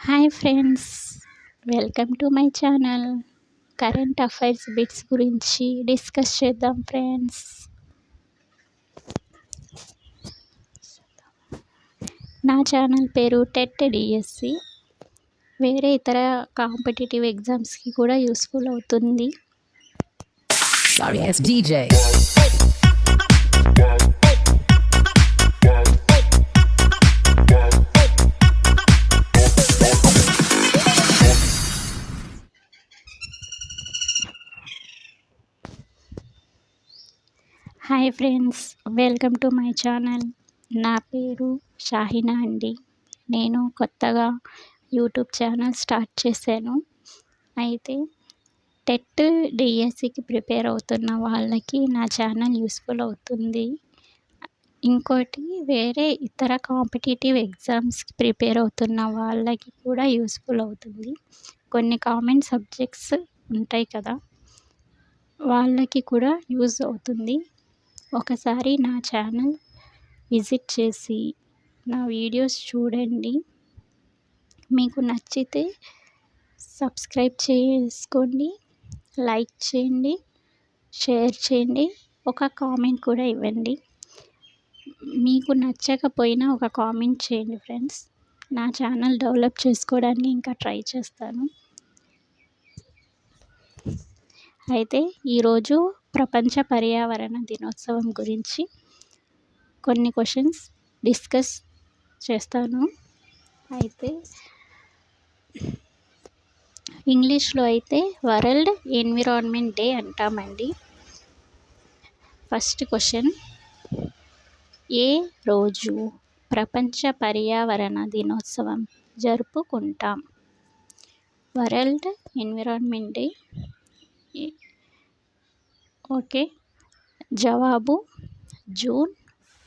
Hi friends welcome to my channel current affairs bits గురించి discuss చేద్దాం friends నా channel పేరు టెట్ డిఎస్సి వేరే ఇతర కాంపిటేటివ్ ఎగ్జామ్స్కి కూడా యూస్ఫుల్ అవుతుంది. Hi friends welcome to my channel. నా పేరు షాహినా అండి. నేను కొత్తగా యూట్యూబ్ ఛానల్ స్టార్ట్ చేశాను. అయితే టెట్ డిఎస్సికి ప్రిపేర్ అవుతున్న వాళ్ళకి నా ఛానల్ యూస్ఫుల్ అవుతుంది. ఇంకోటి వేరే ఇతర కాంపిటేటివ్ ఎగ్జామ్స్కి ప్రిపేర్ అవుతున్న వాళ్ళకి కూడా యూస్ఫుల్ అవుతుంది. కొన్ని కామన్ సబ్జెక్ట్స్ ఉంటాయి కదా వాళ్ళకి కూడా యూజ్ అవుతుంది. ఒకసారి నా ఛానల్ విజిట్ చేసి నా వీడియోస్ చూడండి. మీకు నచ్చితే సబ్స్క్రైబ్ చేసుకోండి లైక్ చేయండి షేర్ చేయండి ఒక కామెంట్ కూడా ఇవ్వండి. మీకు నచ్చకపోయినా ఒక కామెంట్ చేయండి ఫ్రెండ్స్. నా ఛానల్ డెవలప్ చేసుకోవడానికి ఇంకా ట్రై చేస్తాను. అయితే ఈరోజు ప్రపంచ పర్యావరణ దినోత్సవం గురించి కొన్ని క్వశ్చన్స్ డిస్కస్ చేస్తాను. అయితే ఇంగ్లీష్లో అయితే వరల్డ్ ఎన్విరాన్మెంట్ డే అంటామండి. ఫస్ట్ క్వశ్చన్ ఏ రోజు ప్రపంచ పర్యావరణ దినోత్సవం జరుపుకుంటాం? World environment day okay. జవాబు జూన్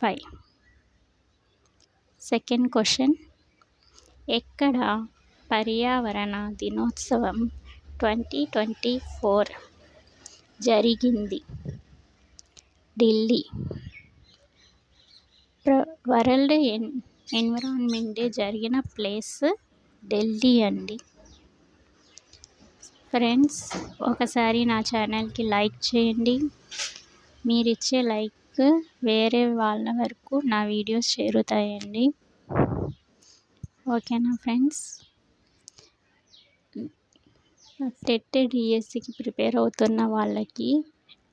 ఫైవ్. Second question. ఎక్కడ పర్యావరణ దినోత్సవం ట్వంటీ ట్వంటీ ఫోర్ జరిగింది? ఢిల్లీ. ప్ర వరల్డ్ ఎన్ ఎన్విరాన్మెంట్ డే జరిగిన ప్లేస్ ఢిల్లీ అండి. ఫ్రెండ్స్ ఒకసారి నా ఛానల్కి లైక్ చేయండి. మీరు ఇచ్చే లైక్ వేరే వాళ్ళ వరకు నా వీడియోస్ చేరుతాయండి. ఓకేనా ఫ్రెండ్స్? టెట్ డిఎస్సికి ప్రిపేర్ అవుతున్న వాళ్ళకి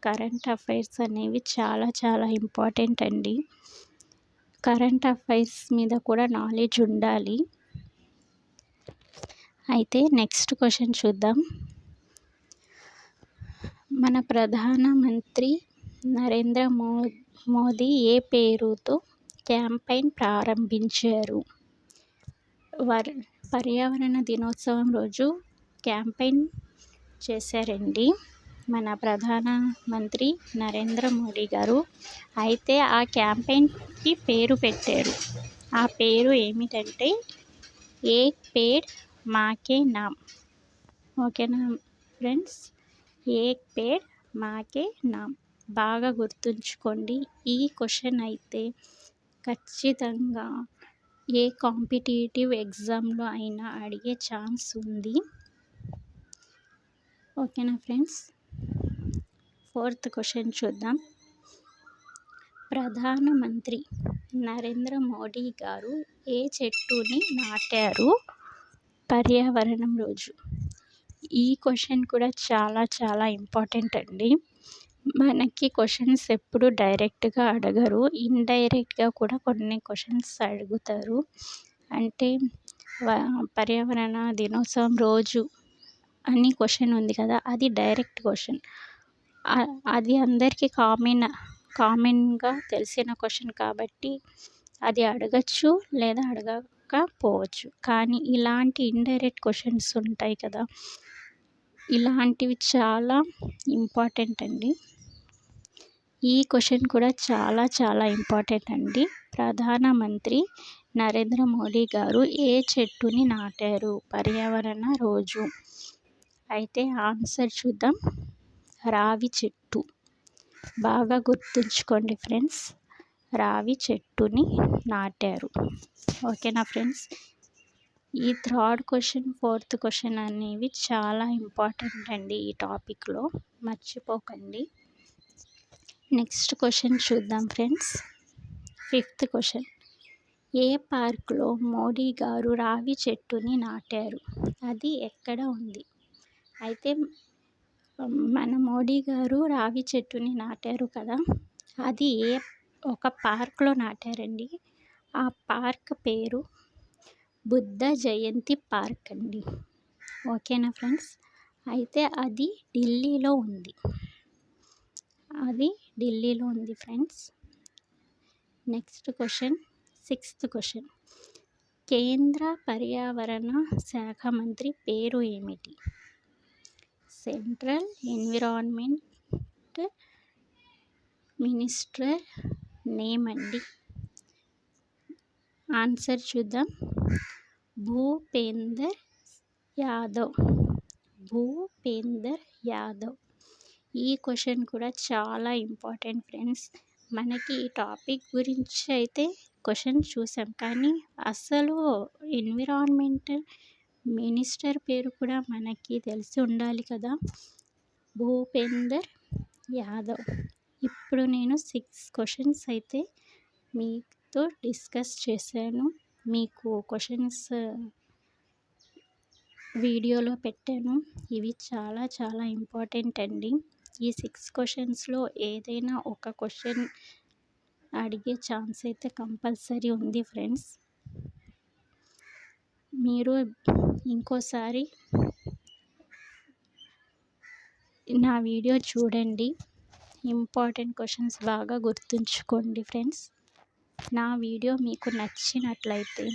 కరెంట్ అఫైర్స్ అనేవి చాలా చాలా ఇంపార్టెంట్ అండి. కరెంట్ అఫైర్స్ మీద కూడా నాలెడ్జ్ ఉండాలి. అయితే నెక్స్ట్ క్వశ్చన్ చూద్దాం. మన ప్రధానమంత్రి నరేంద్ర మో మోదీ ఏ పేరుతో క్యాంపెయిన్ ప్రారంభించారు? వర్ పర్యావరణ దినోత్సవం రోజు క్యాంపెయిన్ చేశారండి. మన ప్రధాన మంత్రి నరేంద్ర మోడీ గారు అయితే ఆ క్యాంపెయిన్కి పేరు పెట్టారు. ఆ పేరు ఏమిటంటే ఏక్ పేడ్ మాకే నామ్. ఓకేనా ఫ్రెండ్స్? ఏక్ పేడ్ మాకే నామ్. బాగా గుర్తుంచుకోండి. ఈ క్వశ్చన్ అయితే ఖచ్చితంగా ఏ కాంపిటేటివ్ ఎగ్జామ్లో అయినా అడిగే ఛాన్స్ ఉంది. ఓకేనా ఫ్రెండ్స్? ఫోర్త్ క్వశ్చన్ చూద్దాం. ప్రధానమంత్రి నరేంద్ర మోడీ గారు ఏ చెట్టుని నాటారు? పర్యావరణం రోజు. ఈ క్వశ్చన్ కూడా చాలా చాలా ఇంపార్టెంట్ అండి. మనకి క్వశ్చన్స్ ఎప్పుడు డైరెక్ట్గా అడగరు. ఇండైరెక్ట్గా కూడా కొన్ని క్వశ్చన్స్ అడుగుతారు. అంటే పర్యావరణ దినోత్సవం రోజు అని క్వశ్చన్ ఉంది కదా అది డైరెక్ట్ క్వశ్చన్. అది అందరికీ కామన్ కామన్గా తెలిసిన క్వశ్చన్ కాబట్టి అది అడగచ్చు లేదా అడగ అడగకపోవచ్చు కానీ ఇలాంటి ఇండైరెక్ట్ క్వశ్చన్స్ ఉంటాయి కదా. ఇలాంటివి చాలా ఇంపార్టెంట్ అండి. ఈ క్వశ్చన్ కూడా చాలా చాలా ఇంపార్టెంట్ అండి. ప్రధానమంత్రి నరేంద్ర మోడీ గారు ఏ చెట్టుని నాటారు? పర్యావరణ రోజు. అయితే ఆన్సర్ చూద్దాం. రావి చెట్టు. బాగా గుర్తుంచుకోండి ఫ్రెండ్స్. రావి చెట్టుని నాటారు. ఓకేనా ఫ్రెండ్స్? ఈ థర్డ్ క్వశ్చన్ ఫోర్త్ క్వశ్చన్ అనేవి చాలా ఇంపార్టెంట్ అండి ఈ టాపిక్లో. మర్చిపోకండి. నెక్స్ట్ క్వశ్చన్ చూద్దాం ఫ్రెండ్స్. Fifth question. ఏ పార్కులో మోడీ గారు రావి చెట్టుని నాటారు? అది ఎక్కడ ఉంది? అయితే మన మోడీ గారు రావి చెట్టుని నాటారు కదా. అది ఏ ఒక పార్క్లో నాటారండి. ఆ పార్క్ పేరు బుద్ధ జయంతి పార్క్ అండి. ఓకేనా ఫ్రెండ్స్? అయితే అది ఢిల్లీలో ఉంది. అది ఢిల్లీలో ఉంది friends. Next question sixth question. కేంద్ర పర్యావరణ శాఖ మంత్రి పేరు ఏమిటి? సెంట్రల్ ఎన్విరాన్మెంట్ మినిస్టర్ నేమ్ అండి ఆన్సర్ చూద్దాం. భూపేందర్ యాదవ్. భూపేందర్ యాదవ్. ఈ క్వశ్చన్ కూడా చాలా ఇంపార్టెంట్ ఫ్రెండ్స్. మనకి ఈ టాపిక్ గురించి అయితే క్వశ్చన్ చూసాం. కానీ అసలు ఎన్విరాన్మెంటల్ మినిస్టర్ పేరు కూడా మనకి తెలిసి ఉండాలి కదా. భూపేందర్ యాదవ్. ఇప్పుడు నేను సిక్స్ క్వశ్చన్స్ అయితే మీతో డిస్కస్ చేశాను. మీకు క్వశ్చన్స్ వీడియోలో పెట్టాను. ఇవి చాలా చాలా ఇంపార్టెంట్ అండి. ఈ సిక్స్ క్వశ్చన్స్లో ఏదైనా ఒక క్వశ్చన్ అడిగే ఛాన్స్ అయితే కంపల్సరీ ఉంది ఫ్రెండ్స్. మీరు ఇంకోసారి నా వీడియో చూడండి. ఇంపార్టెంట్ క్వశ్చన్స్ బాగా గుర్తుంచుకోండి ఫ్రెండ్స్. నా వీడియో మీకు నచ్చినట్లయితే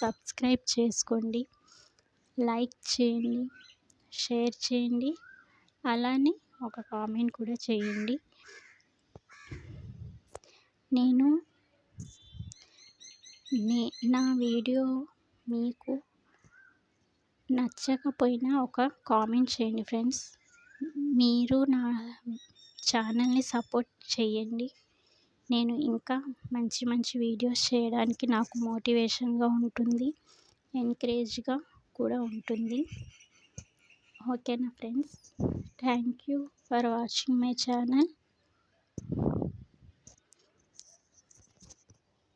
సబ్స్క్రైబ్ చేసుకోండి. లైక్ చేయండి. షేర్ చేయండి. అలానే ఒక కామెంట్ కూడా చేయండి. నేను నే నా వీడియో మీకు నచ్చకపోయినా ఒక కామెంట్ చేయండి ఫ్రెండ్స్. మీరు నా ఛానల్ని సపోర్ట్ చేయండి నేను ఇంకా మంచి మంచి వీడియోస్ చేయడానికి నాకు మోటివేషన్గా ఉంటుంది. ఎంకరేజ్గా కూడా ఉంటుంది. ఓకేనా friends? Thank you for watching my channel.